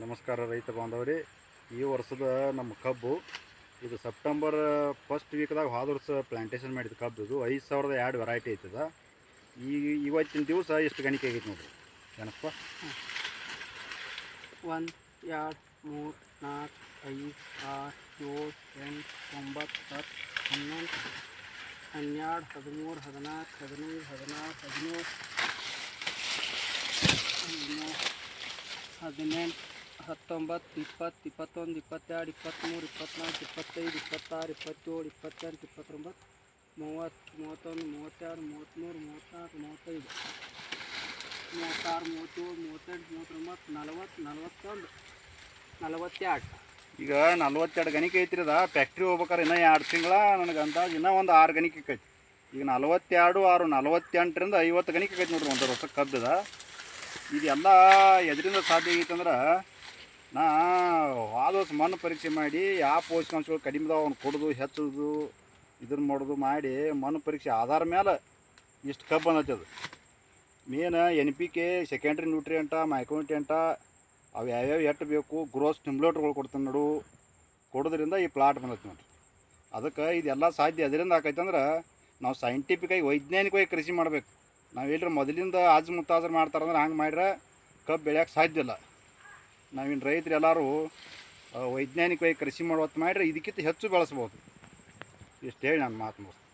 ನಮಸ್ಕಾರ ರೈತ ಬಾಂಧವರಿ. ಈ ವರ್ಷದ ನಮ್ಮ ಕಬ್ಬು, ಇದು ಸೆಪ್ಟೆಂಬರ್ ಫಸ್ಟ್ ವೀಕ್ದಾಗ ಹೋದ ವರ್ಷ ಪ್ಲಾಂಟೇಶನ್ ಮಾಡಿದ ಕಬ್ಬು ಇದು. ಐದು ಸಾವಿರದ ಎರಡು ವೆರೈಟಿ ಐತದ. ಈ ಇವತ್ತಿನ ದಿವಸ ಎಷ್ಟು ಗಣಿಕೆ ಆಗೈತೆ ನೋಡ್ರಿ? ಏನಪ್ಪ? ಒಂದು, ಎರಡು, ಮೂರು ನಾಲ್ಕು ಐದು, ಆರು, ಏಳು, ಎಂಟು, ಒಂಬತ್ತು, ಹತ್ತು, ಹನ್ನೊಂದು, ಹನ್ನೆರಡು, ಹದಿಮೂರು, ಹದಿನಾಲ್ಕು, ಹದಿನೈದು, ಹದಿನಾರು, ಹದಿನೇಳು ಹದಿನೆಂಟು ಹತ್ತೊಂಬತ್ತು, ಇಪ್ಪತ್ತು, ಇಪ್ಪತ್ತೊಂದು, ಇಪ್ಪತ್ತೆರಡು, ಇಪ್ಪತ್ತ್ಮೂರು, ಇಪ್ಪತ್ತ್ನಾಲ್ಕು, ಇಪ್ಪತ್ತೈದು, ಇಪ್ಪತ್ತಾರು, ಇಪ್ಪತ್ತೇಳು, ಇಪ್ಪತ್ತೆಂಟು, ಇಪ್ಪತ್ತೊಂಬತ್ತು, ಮೂವತ್ತು, ಮೂವತ್ತೊಂದು, ಮೂವತ್ತೆರಡು, ಮೂವತ್ತ್ಮೂರು, ಮೂವತ್ತ್ನಾಲ್ಕು, ಮೂವತ್ತೈದು, ಮೂವತ್ತಾರು, ಮೂವತ್ತೇಳು, ಮೂವತ್ತೆಂಟು, ಮೂವತ್ತೊಂಬತ್ತು, ನಲವತ್ತು, ನಲವತ್ತೊಂದು, ನಲವತ್ತೆರಡು. ಈಗ ನಲ್ವತ್ತೆರಡು ಗಣಿಕೆ ಐತ್ರಿ ಅದ. ಫ್ಯಾಕ್ಟ್ರಿ ಹೋಗ್ಬೇಕಾರೆ ಇನ್ನೂ ಎರಡು ತಿಂಗಳ ನನಗೆ ಅಂದಾಜು ಇನ್ನೂ ಒಂದು ಆರು ಗಣಿಕೆ ಆಕೈತಿ ಈಗ ನಲವತ್ತೆರಡು ಆರು ನಲವತ್ತೆಂಟರಿಂದ ಐವತ್ತು ಗಣಿಕೆ ಆಕೈತಿ ನೋಡ್ರಿ ಒಂದು ವರ್ಷ ಕದ್ದದ ಇದೆಲ್ಲ ಎದರಿಂದ ಸಾಧ್ಯ ಆಗೈತೆ ಅಂದ್ರೆ ನಾ ಆದಷ್ಟು ಮಣ್ಣು ಪರೀಕ್ಷೆ ಮಾಡಿ ಯಾವ ಪೋಷಕಾಂಶಗಳು ಕಡಿಮೆ ಅವ್ನು ಕೊಡೋದು, ಹೆಚ್ಚೋದು ಇದನ್ನು ಮಾಡೋದು ಮಾಡಿ ಮಣ್ಣು ಪರೀಕ್ಷೆ ಆಧಾರ ಮೇಲೆ ಇಷ್ಟು ಕಬ್ಬು ಬಂದೈತೆ ಅದು. Main N P K secondary nutrient micronutrient ಅವು ಯಾವ್ಯಾವ ಎಟ್ಟು ಬೇಕು ಗ್ರೋಸ್ ಸ್ಟಿಮ್ಯುಲೇಟ್ರ್ಗಳು ಕೊಡ್ತಾನೆ ನೋಡು. ಕೊಡೋದ್ರಿಂದ ಈ ಪ್ಲಾಟ್ ಬಂದತ್ತೆ ನೋಡಿ ಅದಕ್ಕೆ ಇದೆಲ್ಲ ಸಾಧ್ಯ. ಅದರಿಂದ ಆಕೈತಂದ್ರೆ ನಾವು ಸೈಂಟಿಫಿಕಾಗಿ ವೈಜ್ಞಾನಿಕವಾಗಿ ಕೃಷಿ ಮಾಡಬೇಕು. ನಾವು ಎಲ್ಲರೂ ಮೊದಲಿಂದ ಆಜ್ ಮುತ್ತಾಜರು ಮಾಡ್ತಾರಂದ್ರೆ ಹಂಗೆ ಮಾಡ್ರೆ ಕಬ್ಬು ಬೆಳೆಯೋಕೆ ಸಾಧ್ಯ ಇಲ್ಲ. ನಾವಿನ್ನು ರೈತರು ಎಲ್ಲರೂ ವೈಜ್ಞಾನಿಕವಾಗಿ ಕೃಷಿ ಮಾಡುವತ್ತು ಮಾಡಿದ್ರೆ ಇದಕ್ಕಿಂತ ಹೆಚ್ಚು ಬೆಳೆಸ್ಬೋದು. ಇಷ್ಟು ಹೇಳಿ ನಾನು ಮಾತು ಮುಗಿಸ್ತೀನಿ.